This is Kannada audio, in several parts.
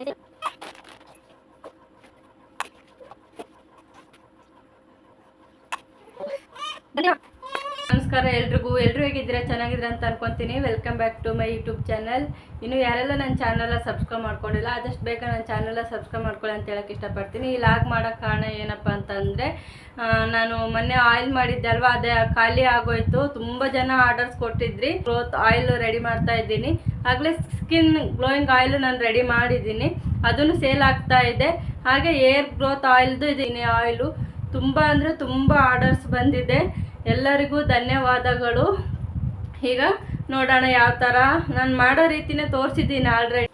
Evet. ನಮಸ್ಕಾರ ಎಲ್ರಿಗೂ. ಎಲ್ಲರೂ ಹೇಗಿದ್ದೀರಾ? ಚೆನ್ನಾಗಿದ್ದೀರಾ ಅಂತ ಅನ್ಕೊಂತೀನಿ. Welcome back to my YouTube channel ಇನ್ನು ಯಾರೆಲ್ಲ ನನ್ನ ಚಾನಲ್ ಸಬ್ಸ್ಕ್ರೈಬ್ ಮಾಡ್ಕೊಂಡಿಲ್ಲ, ಆದಷ್ಟು ಬೇಗ ನನ್ನ ಚಾನಲ್ ಸಬ್ಸ್ಕ್ರೈಬ್ ಮಾಡ್ಕೊಳ್ಳಿ ಅಂತ ಹೇಳೋಕೆ ಇಷ್ಟಪಡ್ತೀನಿ. ಈ ಲಾಗ್ ಮಾಡೋ ಕಾರಣ ಏನಪ್ಪ ಅಂತಂದರೆ ನಾನು ಮೊನ್ನೆ ಆಯಿಲ್ ಮಾಡಿದ್ದೆ ಅಲ್ವಾ? ಅದೇ ಖಾಲಿ ಆಗೋಯ್ತು. ತುಂಬ ಜನ ಆರ್ಡರ್ಸ್ ಕೊಟ್ಟಿದ್ರಿ. ಗ್ರೋತ್ ಆಯಿಲ್ ರೆಡಿ ಮಾಡ್ತಾ ಇದ್ದೀನಿ. ಆಗಲೇ ಸ್ಕಿನ್ ಗ್ಲೋಯಿಂಗ್ ಆಯಿಲ್ ನಾನು ರೆಡಿ ಮಾಡಿದ್ದೀನಿ. ಅದನ್ನು ಸೇಲ್ ಆಗ್ತಾ ಇದೆ. ಹಾಗೆ ಏರ್ ಗ್ರೋತ್ ಆಯಿಲ್ದು ಇದೀನಿ ಆಯಿಲು ತುಂಬ ಅಂದರೆ ತುಂಬ ಆರ್ಡರ್ಸ್ ಬಂದಿದೆ. ಎಲ್ಲರಿಗೂ ಧನ್ಯವಾದಗಳು. ಈಗ ನೋಡೋಣ ಯಾವ ಥರ ನಾನು ಮಾಡೋ ರೀತಿನೇ ತೋರಿಸಿದ್ದೀನಿ ಆಲ್ರೆಡಿ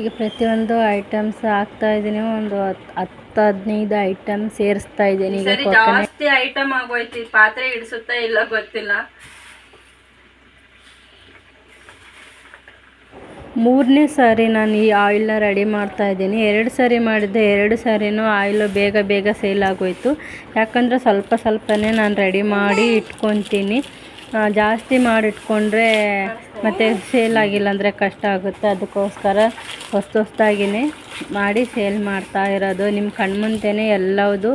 ಈಗ ಪ್ರತಿಯೊಂದು ಐಟಮ್ಸ್ ಹಾಕ್ತಾ ಇದ್ದೀನಿ. ಒಂದು ಹತ್ತು ಹತ್ತು ಹದಿನೈದು ಐಟಮ್ ಸೇರಿಸ್ತಾ ಇದ್ದೀನಿ. ಈಗ ಜಾಸ್ತಿ ಐಟಮ್ ಆಗೋಯ್ತು. ಪಾತ್ರೆ ಹಿಡಿಸುತ್ತಾ ಇಲ್ಲ ಗೊತ್ತಿಲ್ಲ. ಮೂರನೇ ಸಾರಿ ನಾನು ಈ ಆಯಿಲ್ನ ರೆಡಿ ಮಾಡ್ತಾ ಇದ್ದೀನಿ. ಎರಡು ಸಾರಿ ಮಾಡಿದ್ದೆ ಎರಡು ಸಾರಿನೂ ಆಯಿಲು ಬೇಗ ಬೇಗ ಸೇಲ್ ಆಗೋಯ್ತು. ಯಾಕಂದರೆ ಸ್ವಲ್ಪ ಸ್ವಲ್ಪನೇ ನಾನು ರೆಡಿ ಮಾಡಿ ಇಟ್ಕೊತೀನಿ. ಜಾಸ್ತಿ ಮಾಡಿಟ್ಕೊಂಡ್ರೆ ಮತ್ತೆ ಸೇಲ್ ಆಗಿಲ್ಲ ಅಂದರೆ ಕಷ್ಟ ಆಗುತ್ತೆ. ಅದಕ್ಕೋಸ್ಕರ ಹೊಸ್ತು ಹೊಸ್ತಾಗಿನೇ ಮಾಡಿ ಸೇಲ್ ಮಾಡ್ತಾ ಇರೋದು. ನಿಮ್ಮ ಕಣ್ಮುಂದೆನೇ ಎಲ್ಲವುದು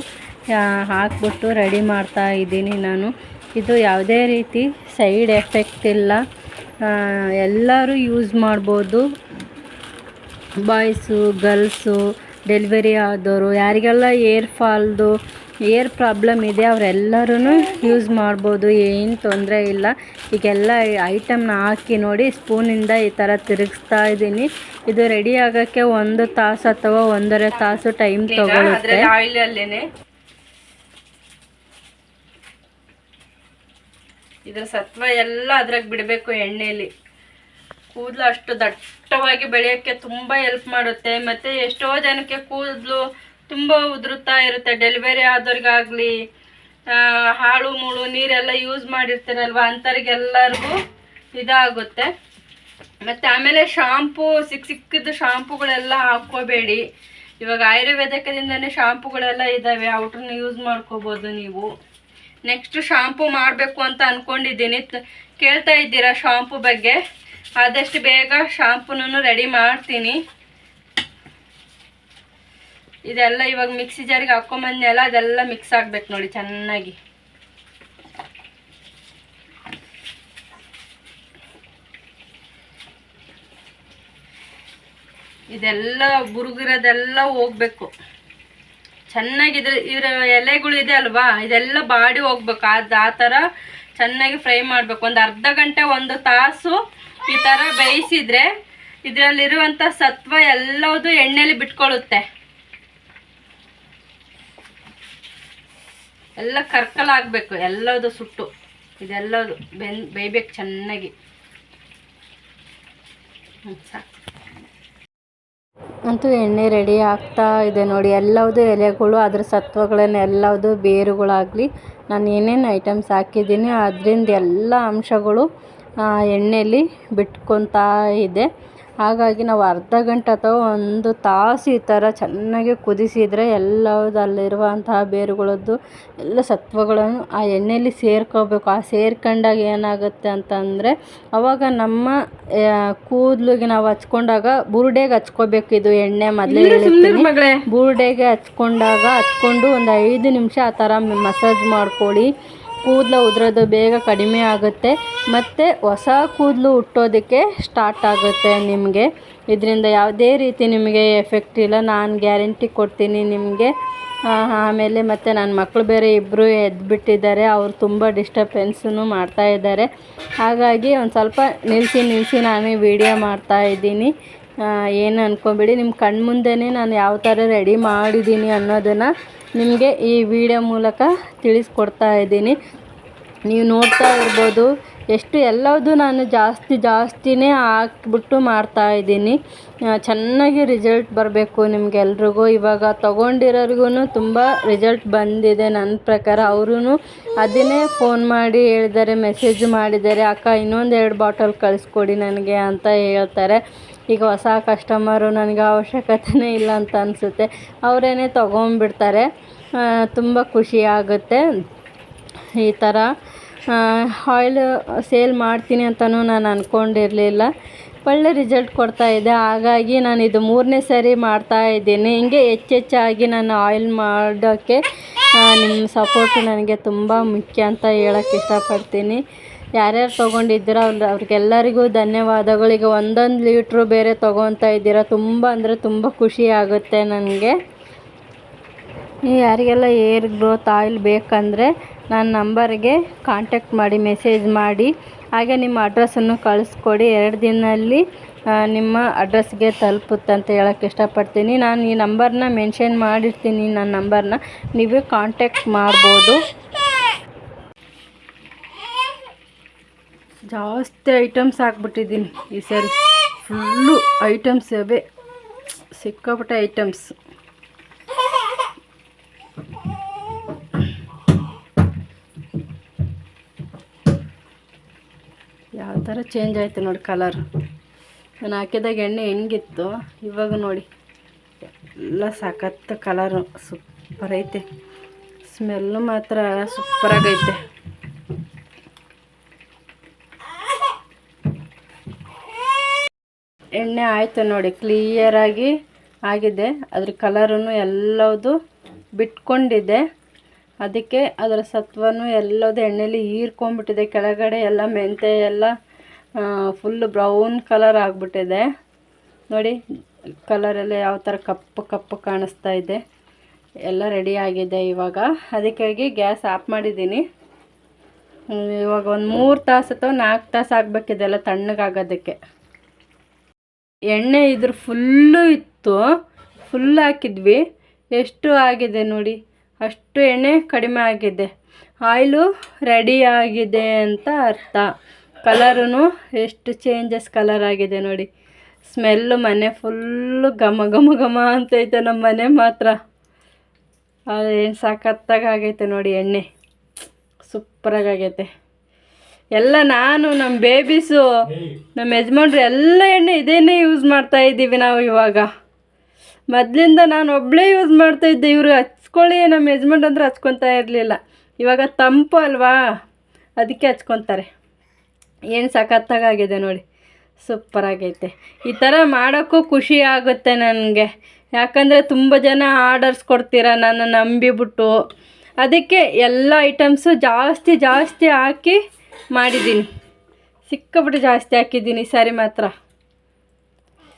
ಆ, ಹಾಕ್ಬಿಟ್ಟು ರೆಡಿ ಮಾಡ್ತಾ ಇದ್ದೀನಿ ನಾನು. ಇದು ಯಾವುದೇ ರೀತಿ ಸೈಡ್ ಎಫೆಕ್ಟ್ ಇಲ್ಲ. ಎಲ್ಲರೂ ಯೂಸ್ ಮಾಡ್ಬೋದು. ಬಾಯ್ಸು ಗರ್ಲ್ಸು ಡೆಲಿವರಿ ಆದವರು ಯಾರಿಗೆಲ್ಲ ಏರ್ ಫಾಲ್ದು ಏರ್ ಪ್ರಾಬ್ಲಮ್ ಇದೆ ಅವರೆಲ್ಲರೂ ಯೂಸ್ ಮಾಡ್ಬೋದು ಏನು ತೊಂದರೆ ಇಲ್ಲ. ಈಗೆಲ್ಲ ಐಟಮ್ನ ಹಾಕಿ ನೋಡಿ ಸ್ಪೂನಿಂದ ಈ ಥರ ತಿರುಗಿಸ್ತಾ ಇದ್ದೀನಿ. ಇದು ರೆಡಿ ಆಗೋಕ್ಕೆ ಒಂದು ತಾಸು ಅಥವಾ ಒಂದೂವರೆ ತಾಸು ಟೈಮ್ ತೊಗೊಳುತ್ತೆ. ಇದ್ರ ಸತ್ವ ಎಲ್ಲ ಅದ್ರಾಗ ಬಿಡಬೇಕು ಎಣ್ಣೆಯಲ್ಲಿ ಕೂದಲು ಅಷ್ಟು ದಟ್ಟವಾಗಿ ಬೆಳೆಯೋಕ್ಕೆ ತುಂಬ ಹೆಲ್ಪ್ ಮಾಡುತ್ತೆ. ಮತ್ತು ಎಷ್ಟೋ ಜನಕ್ಕೆ ಕೂದಲು ತುಂಬ ಉದುರುತ್ತಾ ಇರುತ್ತೆ. ಡೆಲಿವರಿ ಆದವ್ರಿಗಾಗಲಿ ಹಾಳು, ಮೂಳು, ನೀರೆಲ್ಲ ಯೂಸ್ ಮಾಡಿರ್ತಾರಲ್ವ? ಅಂಥವ್ರಿಗೆಲ್ಲರಿಗೂ ಇದಾಗುತ್ತೆ. ಮತ್ತು ಆಮೇಲೆ ಶಾಂಪೂ ಸಿಕ್ಕ ಸಿಕ್ಕಿದ ಶಾಂಪುಗಳೆಲ್ಲ ಹಾಕ್ಕೋಬೇಡಿ. ಇವಾಗ ಆಯುರ್ವೇದಕದಿಂದನೇ ಶಾಂಪುಗಳೆಲ್ಲ ಇದ್ದಾವೆ ಔಟ್ರನ್ನ ಯೂಸ್ ಮಾಡ್ಕೋಬೋದು ನೀವು. ನೆಕ್ಸ್ಟ್ ಶಾಂಪು ಮಾಡಬೇಕು ಅಂತ ಅಂದ್ಕೊಂಡಿದ್ದೀನಿ ಕೇಳ್ತಾ ಇದ್ದೀರಾ ಶಾಂಪು ಬಗ್ಗೆ? ಆದಷ್ಟು ಬೇಗ ಶಾಂಪುನೂ ರೆಡಿ ಮಾಡ್ತೀನಿ. ಇದೆಲ್ಲ ಇವಾಗ ಮಿಕ್ಸಿ ಜಾರಿಗೆ ಹಾಕೊಂಬಂದೆಲ್ಲ ಅದೆಲ್ಲ ಮಿಕ್ಸ್ ಆಗ್ಬೇಕು ನೋಡಿ ಚೆನ್ನಾಗಿ. ಇದೆಲ್ಲ ಬುರುಗಿರೋದೆಲ್ಲ ಹೋಗ್ಬೇಕು. ಚೆನ್ನಾಗಿ ಇದ್ರ ಎಲೆಗಳು ಇದೆ ಅಲ್ವಾ, ಇದೆಲ್ಲ ಬಾಡಿ ಹೋಗ್ಬೇಕು. ಅದು ಆ ಥರ ಚೆನ್ನಾಗಿ ಫ್ರೈ ಮಾಡಬೇಕು. ಒಂದು ಅರ್ಧ ಗಂಟೆ, ಒಂದು ತಾಸು ಈ ಥರ ಬೇಯಿಸಿದ್ರೆ ಇದರಲ್ಲಿರುವಂಥ ಸತ್ವ ಎಲ್ಲದೂ ಎಣ್ಣೆಲಿ ಬಿಟ್ಕೊಳ್ಳುತ್ತೆ ಎಲ್ಲ ಕರ್ಕಲಾಗಬೇಕು, ಎಲ್ಲದು ಸುಟ್ಟು. ಇದೆಲ್ಲದು ಬೆನ್, ಬೇಯ್ಬೇಕು ಚೆನ್ನಾಗಿ. ಅಂತೂ ಎಣ್ಣೆ ರೆಡಿ ಆಗ್ತಾ ಇದೆ ನೋಡಿ, ಎಲ್ಲವುದು ಎಲೆಗಳು, ಅದ್ರ ಸತ್ವಗಳನ್ನ ಎಲ್ಲವುದು ಬೇರುಗಳಾಗಲಿ. ನಾನು ಏನೇನು ಐಟಮ್ಸ್ ಹಾಕಿದ್ದೀನಿ, ಅದರಿಂದ ಎಲ್ಲ ಅಂಶಗಳು ಎಣ್ಣೆಯಲ್ಲಿ ಬಿಟ್ಕೊತಾ ಇದೆ. ಹಾಗಾಗಿ ನಾವು ಅರ್ಧ ಗಂಟೆ ಅಥವಾ ಒಂದು ತಾಸು ಈ ಥರ ಚೆನ್ನಾಗಿ ಕುದಿಸಿದರೆ ಎಲ್ಲದಲ್ಲಿರುವಂತಹ ಬೇರುಗಳದ್ದು ಎಲ್ಲ ಸತ್ವಗಳನ್ನು ಆ ಎಣ್ಣೆಯಲ್ಲಿ ಸೇರ್ಕೋಬೇಕು. ಆ ಸೇರ್ಕೊಂಡಾಗ ಏನಾಗುತ್ತೆ ಅಂತಂದರೆ ಅವಾಗ ನಮ್ಮ ಕೂದಲಿಗೆ ನಾವು ಹಚ್ಕೊಂಡಾಗ ಬುರುಡೆಗೆ ಹಚ್ಕೋಬೇಕು ಇದು ಎಣ್ಣೆ ಮೊದಲೇ ಬುರುಡೆಗೆ ಹಚ್ಕೊಂಡಾಗ ಹಚ್ಕೊಂಡು ಒಂದು ಐದು ನಿಮಿಷ ಆ ಥರ ಮಸಾಜ್ ಮಾಡ್ಕೊಳ್ಳಿ. ಕೂದಲು ಉದುರೋದು ಬೇಗ ಕಡಿಮೆ ಆಗುತ್ತೆ. ಮತ್ತು ಹೊಸ ಕೂದಲು ಹುಟ್ಟೋದಕ್ಕೆ ಸ್ಟಾರ್ಟ್ ಆಗುತ್ತೆ ನಿಮಗೆ. ಇದರಿಂದ ಯಾವುದೇ ರೀತಿ ನಿಮಗೆ ಎಫೆಕ್ಟ್ ಇಲ್ಲ. ನಾನು ಗ್ಯಾರಂಟಿ ಕೊಡ್ತೀನಿ ನಿಮಗೆ. ಆಮೇಲೆ ಮತ್ತು ನನ್ನ ಮಕ್ಕಳು ಬೇರೆ ಇಬ್ಬರು ಎದ್ದುಬಿಟ್ಟಿದ್ದಾರೆ ಅವರು ತುಂಬ ಡಿಸ್ಟರ್ಬೆನ್ಸನ್ನು ಮಾಡ್ತಾ ಇದ್ದಾರೆ. ಹಾಗಾಗಿ ಒಂದು ಸ್ವಲ್ಪ ನಿಲ್ಲಿಸಿ ನಿಲ್ಲಿಸಿ ನಾನು ವೀಡಿಯೋ ಮಾಡ್ತಾ ಇದ್ದೀನಿ. ಏನು ಅಂದ್ಕೊಬೇಡಿ ನಿಮ್ಮ ಕಣ್ಮುಂದೆ ನಾನು ಯಾವ ಥರ ರೆಡಿ ಮಾಡಿದ್ದೀನಿ ಅನ್ನೋದನ್ನು ನಿಮಗೆ ಈ ವಿಡಿಯೋ ಮೂಲಕ ತಿಳಿಸ್ಕೊಡ್ತಾ ಇದ್ದೀನಿ. ನೀವು ನೋಡ್ತಾ ಇರ್ಬೋದು, ಎಷ್ಟು ಎಲ್ಲದು ನಾನು ಜಾಸ್ತಿ ಜಾಸ್ತಿನೇ ಹಾಕ್ಬಿಟ್ಟು ಮಾಡ್ತಾಯಿದ್ದೀನಿ ಚೆನ್ನಾಗಿ ರಿಸಲ್ಟ್ ಬರಬೇಕು ನಿಮಗೆಲ್ರಿಗೂ ಇವಾಗ ತೊಗೊಂಡಿರೋರಿಗೂ ತುಂಬ ರಿಸಲ್ಟ್ ಬಂದಿದೆ ನನ್ನ ಪ್ರಕಾರ. ಅವರೂ ಅದನ್ನೇ ಫೋನ್ ಮಾಡಿ ಹೇಳಿದ್ದಾರೆ ಮೆಸೇಜ್ ಮಾಡಿದ್ದಾರೆ, ಅಕ್ಕ ಇನ್ನೊಂದು ಎರಡು ಬಾಟಲ್ ಕಳಿಸ್ಕೊಡಿ ನನಗೆ ಅಂತ ಹೇಳ್ತಾರೆ. ಈಗ ಹೊಸ ಕಸ್ಟಮರು ನನಗೆ ಅವಶ್ಯಕತೆನೇ ಇಲ್ಲ ಅಂತ ಅನಿಸುತ್ತೆ. ಅವರೇನೆ ತೊಗೊಂಬಿಡ್ತಾರೆ ತುಂಬ ಖುಷಿ ಆಗುತ್ತೆ. ಈ ಥರ ಆಯಿಲ್ ಸೇಲ್ ಮಾಡ್ತೀನಿ ಅಂತಲೂ ನಾನು ಅಂದ್ಕೊಂಡಿರಲಿಲ್ಲ ಒಳ್ಳೆ ರಿಸಲ್ಟ್ ಕೊಡ್ತಾ ಇದೆ. ಹಾಗಾಗಿ ನಾನು ಇದು ಮೂರನೇ ಸರಿ ಮಾಡ್ತಾ ಇದ್ದೀನಿ. ಹಿಂಗೆ ಹೆಚ್ಚೆಚ್ಚಾಗಿ ನಾನು ಆಯಿಲ್ ಮಾಡೋಕ್ಕೆ ನಿಮ್ಮ ಸಪೋರ್ಟ್ ನನಗೆ ತುಂಬ ಮುಖ್ಯ ಅಂತ ಹೇಳೋಕ್ಕೆ ಇಷ್ಟಪಡ್ತೀನಿ. ಯಾರ್ಯಾರು ತೊಗೊಂಡಿದ್ದೀರ ಅವ್ರು ಅವ್ರಿಗೆಲ್ಲರಿಗೂ ಧನ್ಯವಾದಗಳು ಈಗ ಒಂದೊಂದು ಲೀಟ್ರು ಬೇರೆ ತೊಗೊತಾ ಇದ್ದೀರ, ತುಂಬ ಅಂದರೆ ತುಂಬ ಖುಷಿ ಆಗುತ್ತೆ ನನಗೆ. ಯಾರಿಗೆಲ್ಲ ಏರ್ ಗ್ರೋತ್ ಆಯಿಲ್ ಬೇಕಂದರೆ ನನ್ನ ನಂಬರ್ಗೆ ಕಾಂಟ್ಯಾಕ್ಟ್ ಮಾಡಿ ಮೆಸೇಜ್ ಮಾಡಿ. ಹಾಗೆ ನಿಮ್ಮ ಅಡ್ರೆಸ್ಸನ್ನು ಕಳಿಸ್ಕೊಡಿ. ಎರಡು ದಿನದಲ್ಲಿ ನಿಮ್ಮ ಅಡ್ರೆಸ್ಗೆ ತಲುಪುತ್ತೆ ಅಂತ ಹೇಳೋಕ್ಕೆ ಇಷ್ಟಪಡ್ತೀನಿ. ನಾನು ಈ ನಂಬರ್ನ ಮೆನ್ಷನ್ ಮಾಡಿರ್ತೀನಿ, ನನ್ನ ನಂಬರ್ನ. ನೀವೇ ಕಾಂಟ್ಯಾಕ್ಟ್ ಮಾಡ್ಬೋದು. ಜಾಸ್ತಿ ಐಟಮ್ಸ್ ಹಾಕ್ಬಿಟ್ಟಿದ್ದೀನಿ. ಈ ಸರಿ ಫುಲ್ಲು ಐಟಮ್ಸ್ ಅವೇ ಸಿಕ್ಕಾಪಟ್ಟೆ ಐಟಮ್ಸ್ ಯಾವ ಥರ ಚೇಂಜ್ ಆಯಿತು ನೋಡಿ ಕಲರ್ ನಾನು ಹಾಕಿದಾಗ ಎಣ್ಣೆ ಹೆಂಗಿತ್ತು? ಇವಾಗ ನೋಡಿ. ಎಲ್ಲ ಸಾಕತ್ತ ಕಲರು ಸೂಪರ್ ಐತೆ. ಸ್ಮೆಲ್ಲು ಮಾತ್ರ ಸೂಪರಾಗೈತೆ. ಎಣ್ಣೆ ಆಯಿತು ನೋಡಿ ಕ್ಲಿಯರಾಗಿ ಆಗಿದೆ. ಅದ್ರ ಕಲರೂ ಎಲ್ಲದು ಬಿಟ್ಕೊಂಡಿದೆ. ಅದಕ್ಕೆ ಅದರ ಸತ್ವನೂ ಎಲ್ಲದು ಎಣ್ಣೆಲಿ ಹೀರ್ಕೊಂಡ್ಬಿಟ್ಟಿದೆ. ಕೆಳಗಡೆ ಎಲ್ಲ ಮೆಂತೆ ಎಲ್ಲ ಫುಲ್ ಬ್ರೌನ್ ಕಲರ್ ಆಗಿಬಿಟ್ಟಿದೆ. ನೋಡಿ ಕಲರೆಲ್ಲ ಯಾವ ಥರ ಕಪ್ಪು ಕಪ್ಪು ಕಾಣಿಸ್ತಾ ಇದೆ. ಎಲ್ಲ ರೆಡಿ ಆಗಿದೆ ಇವಾಗ. ಅದಕ್ಕಾಗಿ ಗ್ಯಾಸ್ ಆಫ್ ಮಾಡಿದ್ದೀನಿ. ಇವಾಗ ಒಂದು ಮೂರು ತಾಸು ಅಥವಾ ನಾಲ್ಕು ತಾಸು ಆಗಬೇಕಿದೆಲ್ಲ ತಣ್ಣಗಾಗೋದಕ್ಕೆ. ಎಣ್ಣೆ ಇದ್ರ ಫುಲ್ಲು ಇತ್ತು, ಫುಲ್ ಹಾಕಿದ್ವಿ. ಎಷ್ಟು ಆಗಿದೆ ನೋಡಿ, ಅಷ್ಟು ಎಣ್ಣೆ ಕಡಿಮೆ ಆಗಿದೆ. ಆಯಿಲು ರೆಡಿ ಆಗಿದೆ ಅಂತ ಅರ್ಥ. ಕಲರೂ ಎಷ್ಟು ಚೇಂಜಸ್ ಕಲರ್ ಆಗಿದೆ ನೋಡಿ. ಸ್ಮೆಲ್ಲು ಮನೆ ಫುಲ್ಲು ಘಮ ಘಮ ಘಮ ಅಂತೈತೆ ನಮ್ಮ ಮನೆ ಮಾತ್ರ. ಅದೇನು ಸಖತ್ತಾಗಿ ಆಗೈತೆ ನೋಡಿ ಎಣ್ಣೆ. ಸೂಪರಾಗಿ ಆಗೈತೆ. ಎಲ್ಲ ನಾನು ನಮ್ಮ ಬೇಬೀಸು ನಮ್ಮ ಯಜಮಾನ್ರು ಎಲ್ಲ ಎಣ್ಣೆ ಇದೇನೇ ಯೂಸ್ ಮಾಡ್ತಾ ಇದ್ದೀವಿ ನಾವು ಇವಾಗ. ಮೊದಲಿಂದ ನಾನು ಒಬ್ಬಳೇ ಯೂಸ್ ಮಾಡ್ತಾ ಇದ್ದೆ ಇವರು ಹಚ್ಕೊಳ್ಳಿ ನಮ್ಮ ಯಜಮಾನ್ರು ಅಂದ್ರೆ ಹಚ್ಕೊತಾ ಇರಲಿಲ್ಲ. ಇವಾಗ ತಂಪು ಅಲ್ವಾ? ಅದಕ್ಕೆ ಹಚ್ಕೊತಾರೆ. ಏನು ಸಖತ್ತಾಗಿದೆ ನೋಡಿ. ಸೂಪರಾಗೈತೆ ಈ ಥರ ಮಾಡೋಕ್ಕೂ ಖುಷಿ ಆಗುತ್ತೆ ನನಗೆ. ಯಾಕಂದರೆ ತುಂಬ ಜನ ಆರ್ಡರ್ಸ್ ಕೊಡ್ತೀರ ನನ್ನ ನಂಬಿಬಿಟ್ಟು. ಅದಕ್ಕೆ ಎಲ್ಲ ಐಟಮ್ಸು ಜಾಸ್ತಿ ಜಾಸ್ತಿ ಹಾಕಿ ಮಾಡಿದ್ದೀನಿ. ಸಿಕ್ಕಾಪಟ್ಟೆ ಜಾಸ್ತಿ ಹಾಕಿದ್ದೀನಿ ಸರಿ ಮಾತ್ರ.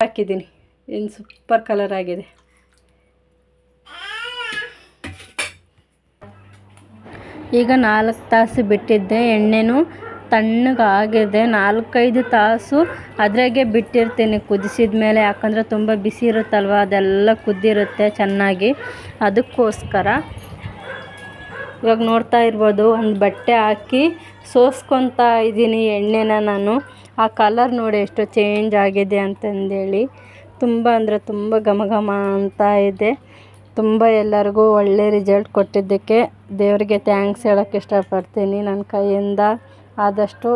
ಹಾಕಿದ್ದೀನಿ. ಏನು ಸೂಪರ್ ಕಲರ್ ಆಗಿದೆ. ಈಗ ನಾಲ್ಕು ತಾಸು ಬಿಟ್ಟಿದ್ದೆ, ಎಣ್ಣೆನೂ ತಣ್ಣಗಾಗಿದೆ. ನಾಲ್ಕೈದು ತಾಸು ಅದ್ರಾಗೆ ಬಿಟ್ಟಿರ್ತೀನಿ ಕುದಿಸಿದ ಮೇಲೆ ಯಾಕಂದರೆ ತುಂಬ ಬಿಸಿ ಇರುತ್ತಲ್ವ, ಅದೆಲ್ಲ ಕುದ್ದಿರುತ್ತೆ ಚೆನ್ನಾಗಿ. ಅದಕ್ಕೋಸ್ಕರ ಇವಾಗ ನೋಡ್ತಾ ಇರ್ಬೋದು, ಒಂದು ಬಟ್ಟೆ ಹಾಕಿ ಸೋಸ್ಕೊತಾ ಇದ್ದೀನಿ ಎಣ್ಣೆನ ನಾನು. ಆ ಕಲರ್ ನೋಡಿ ಎಷ್ಟು ಚೇಂಜ್ ಆಗಿದೆ ಅಂತಂದೇಳಿ ತುಂಬ ಅಂದರೆ ತುಂಬ ಘಮ ಘಮ ಅಂತ ಇದೆ. ತುಂಬ ಎಲ್ಲರಿಗೂ ಒಳ್ಳೆ ರಿಸಲ್ಟ್ ಕೊಟ್ಟಿದ್ದಕ್ಕೆ ದೇವರಿಗೆ ಥ್ಯಾಂಕ್ಸ್ ಹೇಳೋಕ್ಕೆ ಇಷ್ಟಪಡ್ತೀನಿ. ನನ್ನ ಕೈಯಿಂದ ಆದಷ್ಟು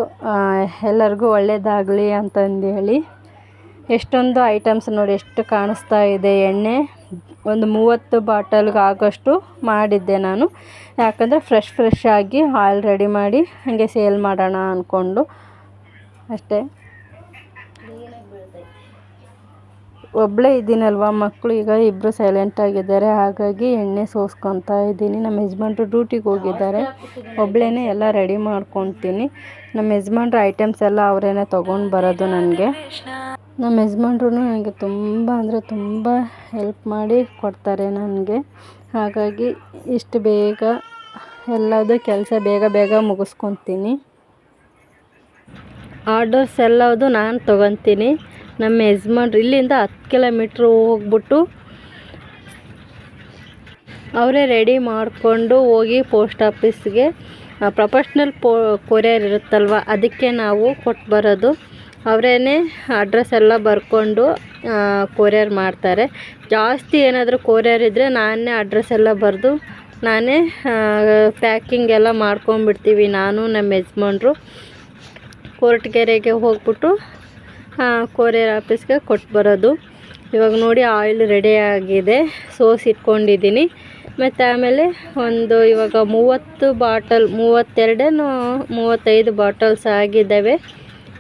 ಎಲ್ಲರಿಗೂ ಒಳ್ಳೆಯದಾಗಲಿ ಅಂತಂದೇಳಿ. ಎಷ್ಟೊಂದು ಐಟಮ್ಸ್ ನೋಡಿ ಎಷ್ಟು ಕಾಣಿಸ್ತಾ ಇದೆ ಎಣ್ಣೆ. ಒಂದು ಮೂವತ್ತು ಬಾಟಲ್ಗೆ ಆಗೋಷ್ಟು ಮಾಡಿದ್ದೆ ನಾನು. ಯಾಕಂದರೆ ಫ್ರೆಶ್ ಫ್ರೆಶ್ ಆಗಿ ಆಯಿಲ್ ರೆಡಿ ಮಾಡಿ ಹಾಗೆ ಸೇಲ್ ಮಾಡೋಣ ಅಂದ್ಕೊಂಡು ಅಷ್ಟೇ. ಒಬ್ಬಳೇ ಇದ್ದೀನಲ್ವ ಮಕ್ಕಳು ಈಗ ಇಬ್ಬರು ಸೈಲೆಂಟಾಗಿದ್ದಾರೆ ಹಾಗಾಗಿ ಎಣ್ಣೆ ಸೋಸ್ಕೊತಾ ಇದ್ದೀನಿ. ನಮ್ಮ ಯಜಮಾನ್ರು ಡ್ಯೂಟಿಗೆ ಹೋಗಿದ್ದಾರೆ. ಒಬ್ಬಳೇ ಎಲ್ಲ ರೆಡಿ ಮಾಡ್ಕೊತೀನಿ. ನಮ್ಮ ಯಜಮಾನ್ರ ಐಟಮ್ಸ್ ಎಲ್ಲ ಅವರೇನೆ ತೊಗೊಂಡು ಬರೋದು ನನಗೆ. ನಮ್ಮ ಯಜಮಾನ್ರು ನನಗೆ ತುಂಬ ಅಂದರೆ ತುಂಬ ಹೆಲ್ಪ್ ಮಾಡಿ ಕೊಡ್ತಾರೆ ನನಗೆ. ಹಾಗಾಗಿ ಇಷ್ಟು ಬೇಗ ಎಲ್ಲದು ಕೆಲಸ ಬೇಗ ಬೇಗ ಮುಗಿಸ್ಕೊತೀನಿ. ಆರ್ಡರ್ಸ್ ಎಲ್ಲದು ನಾನು ತೊಗೊತೀನಿ. ನಮ್ಮ ಯಜಮಾನ್ರು ಇಲ್ಲಿಂದ ಹತ್ತು ಕಿಲೋಮೀಟ್ರ್ ಹೋಗ್ಬಿಟ್ಟು ಅವರೇ ರೆಡಿ ಮಾಡಿಕೊಂಡು ಹೋಗಿ ಪೋಸ್ಟ್ ಆಫೀಸ್ಗೆ ಪ್ರೊಫೆಷ್ನಲ್ ಪೋ ಕೊರಿಯರ್ ಇರುತ್ತಲ್ವ, ಅದಕ್ಕೆ ನಾವು ಕೊಟ್ಟು ಬರೋದು. ಅವರೇ ಅಡ್ರೆಸ್ ಎಲ್ಲ ಬರ್ಕೊಂಡು ಕೊರಿಯರ್ ಮಾಡ್ತಾರೆ. ಜಾಸ್ತಿ ಏನಾದರೂ ಕೊರಿಯರ್ ಇದ್ದರೆ ನಾನೇ ಅಡ್ರೆಸ್ ಎಲ್ಲ ಬರೆದು ನಾನೇ ಪ್ಯಾಕಿಂಗ್ ಎಲ್ಲ ಮಾಡ್ಕೊಂಬಿಡ್ತೀವಿ ನಾನು, ನಮ್ಮ ಯಜಮಾನ್ರು. ಕೊರಟಗೆರೆಗೆ ಹೋಗ್ಬಿಟ್ಟು ಕೊರಿಯರ್ ಆಫೀಸ್ಗೆ ಕೊಟ್ಟು ಬರೋದು. ಇವಾಗ ನೋಡಿ ಆಯಿಲ್ ರೆಡಿ ಆಗಿದೆ, ಸೋಸ್ ಇಟ್ಕೊಂಡಿದ್ದೀನಿ. ಮತ್ತು ಆಮೇಲೆ ಒಂದು ಇವಾಗ ಮೂವತ್ತು ಬಾಟಲ್ ಮೂವತ್ತೆರಡೇನೋ ಮೂವತ್ತೈದು ಬಾಟಲ್ಸ್ ಆಗಿದ್ದಾವೆ.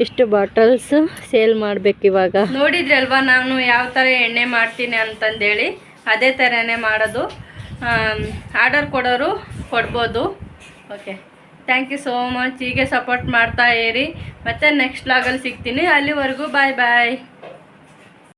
ಇಷ್ಟು ಬಾಟಲ್ಸ್ ಸೇಲ್ ಮಾಡಬೇಕು ಇವಾಗ. ನೋಡಿದ್ರಲ್ವಾ, ನಾನು ಯಾವ ಥರ ಎಣ್ಣೆ ಮಾಡ್ತೀನಿ ಅಂತಂದೇಳಿ. ಅದೇ ಥರನೇ ಮಾಡೋದು. ಆರ್ಡರ್ ಕೊಡೋರು ಕೊಡ್ಬೋದು. Okay thank you so much ಹೀಗೆ ಸಪೋರ್ಟ್ ಮಾಡ್ತಾ ಇರಿ. ಮತ್ತು ನೆಕ್ಸ್ಟ್ ಲಾಗಲ್ಲಿ ಸಿಗ್ತೀನಿ. ಅಲ್ಲಿವರೆಗೂ ಬಾಯ್ ಬಾಯ್